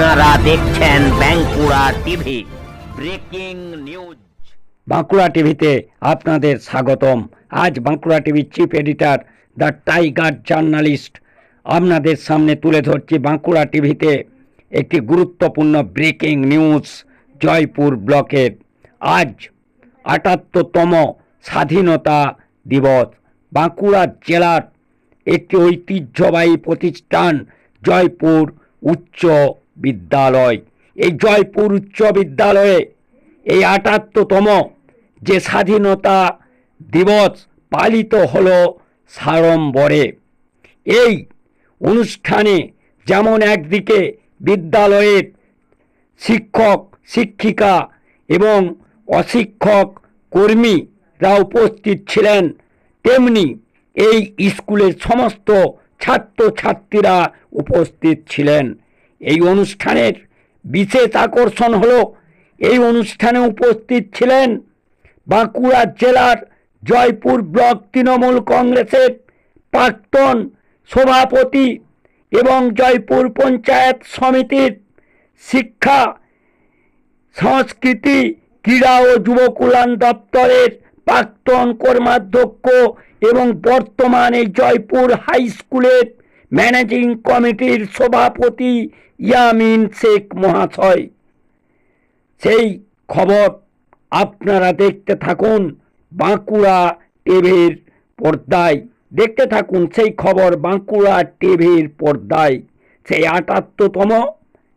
আপনারা দেখছেন Bankura TV, breaking news. Bankura টিভিতে আপনাদের স্বাগতম। আজ বাঁকুড়া টিভির chief editor, the tiger journalist, আপনাদের সামনে তুলে ধরছি বাঁকুড়া টিভিতে একটি গুরুত্বপূর্ণ ব্রেকিং নিউজ, জয়পুর ব্লকের। আজ আটাত্তরতম স্বাধীনতা দিবস। বাঁকুড়া জেলার একটি ঐতিহ্যবাহী প্রতিষ্ঠান, জয়পুর উচ্চ বিদ্যালয়। এই জয়পুর উচ্চ বিদ্যালয়ে এই আটাত্তরতম যে স্বাধীনতা দিবস পালিত হল সাড়ম্বরে। এই অনুষ্ঠানে যেমন একদিকে বিদ্যালয়ের শিক্ষক, শিক্ষিকা এবং অশিক্ষক কর্মীরা উপস্থিত ছিলেন, তেমনি এই স্কুলের সমস্ত ছাত্রছাত্রীরা উপস্থিত ছিলেন। এই অনুষ্ঠানের বিশেষ আকর্ষণ হল, এই অনুষ্ঠানে উপস্থিত ছিলেন বাঁকুড়া জেলার জয়পুর ব্লক তৃণমূল কংগ্রেসের প্রাক্তন সভাপতি এবং জয়পুর পঞ্চায়েত সমিতির শিক্ষা, সংস্কৃতি, ক্রীড়া ও যুব কল্যাণ দপ্তরের প্রাক্তন কর্মাধ্যক্ষ এবং বর্তমানে জয়পুর হাই স্কুলের ম্যানেজিং কমিটির সভাপতি ইয়ামিন শেখ মহাশয়। সেই খবর আপনারা দেখতে থাকুন বাঁকুড়া টিভির পর্দায়। দেখতে থাকুন সেই খবর বাঁকুড়া টিভির পর্দায়। সেই আটাত্তরতম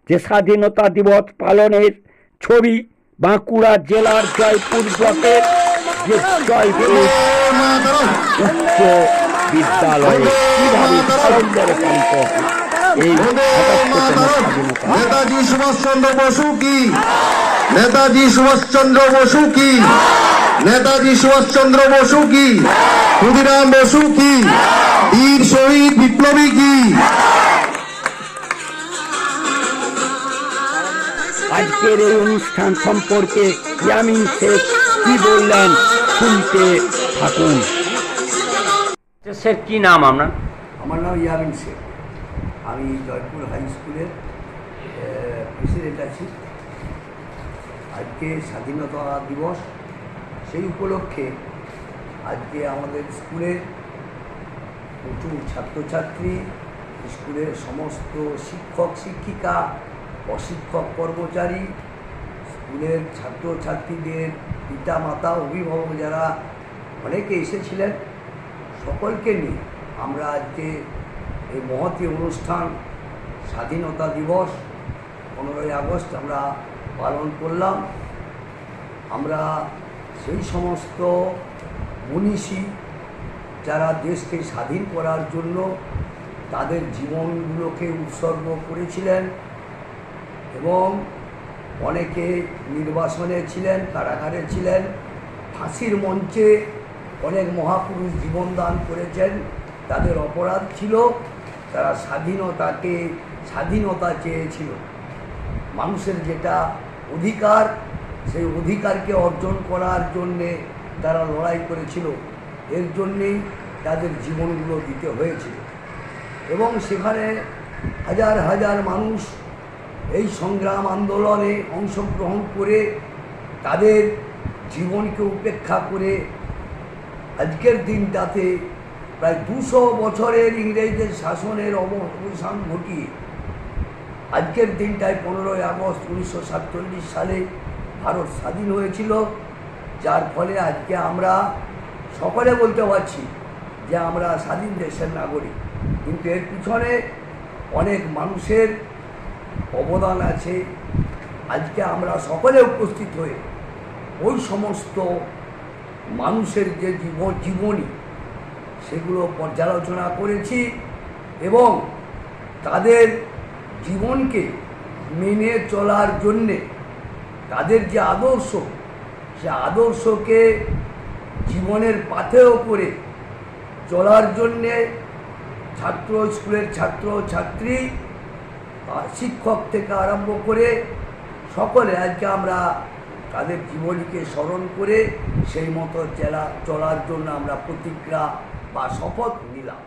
যে স্বাধীনতা দিবস পালনের ছবি বাঁকুড়া জেলার জয়পুর ব্লকের যে জয়পুর উচ্চ বিদ্যালয়ে কীভাবে সাফল্যের পালিত এই নেতাজি সুভাষচন্দ্র বসু কি? নেতাজি সুভাষচন্দ্র বসু কি? নেতাজি সুভাষচন্দ্র বসু কি? ক্ষুদিরাম বসু কি? বীর শহীদ বিপ্লবী কি? আজকের এই অনুষ্ঠান সম্পর্কে ইয়ামিন শেখ কি বললেন শুনতে থাকুন। স্যার, কি নাম আপনার? আমার নাম ইয়ামিন শেখ। আমি জয়পুর হাই স্কুলের প্রেসিডেন্ট আছি। আজকে স্বাধীনতা দিবস, সেই উপলক্ষে আজকে আমাদের স্কুলের প্রচুর ছাত্রছাত্রী, স্কুলের সমস্ত শিক্ষক, শিক্ষিকা, অশিক্ষক, কর্মচারী, স্কুলের ছাত্রছাত্রীদের পিতা মাতা অভিভাবক যারা অনেকে এসেছিলেন সকলকে নিয়ে আমরা আজকে এই মহতী অনুষ্ঠান স্বাধীনতা দিবস পনেরোই আগস্ট আমরা পালন করলাম। আমরা সেই সমস্ত মনীষী যারা দেশকে স্বাধীন করার জন্য তাদের জীবনগুলোকে উৎসর্গ করেছিলেন এবং অনেকে নির্বাসনে ছিলেন, কারাগারে ছিলেন, ফাঁসির মঞ্চে অনেক মহাপুরুষ জীবন দান করেছেন, তাদের অপরাধ ছিল, তারা স্বাধীনতাকে, স্বাধীনতা চেয়েছিল। মানুষের যেটা অধিকার, সেই অধিকারকে অর্জন করার জন্যে তারা লড়াই করেছিল। এর জন্যেই তাদের জীবনগুলো দিতে হয়েছিল। এবং সেখানে হাজার হাজার মানুষ এই সংগ্রাম আন্দোলনে অংশগ্রহণ করে তাদের জীবনকে উপেক্ষা করে আজকের দিনটাতে প্রায় দুশো বছরের ইংরেজদের শাসনের অবসান ঘটিয়ে, আজকের দিনটায় পনেরোই আগস্ট উনিশশো সাতচল্লিশ সালে ভারত স্বাধীন হয়েছিল। যার ফলে আজকে আমরা সকলে বলতে পারছি যে আমরা স্বাধীন দেশের নাগরিক। কিন্তু এর পিছনে অনেক মানুষের অবদান আছে। আজকে আমরা সকলে উপস্থিত হয়ে ওই সমস্ত মানুষের যে জীবন, সেগুলো পর্যালোচনা করেছি এবং তাদের জীবনকে মেনে চলার জন্যে তাদের যে আদর্শ, সে আদর্শকে জীবনের পাথেও করে চলার জন্যে ছাত্র স্কুলের ছাত্র ছাত্রী শিক্ষক থেকে আরম্ভ করে সকলে আজকে আমরা তাদের জীবনীকে স্মরণ করে সেই মতো চেলা চলার জন্য আমরা প্রতিজ্ঞা বা শপথ নিলাম।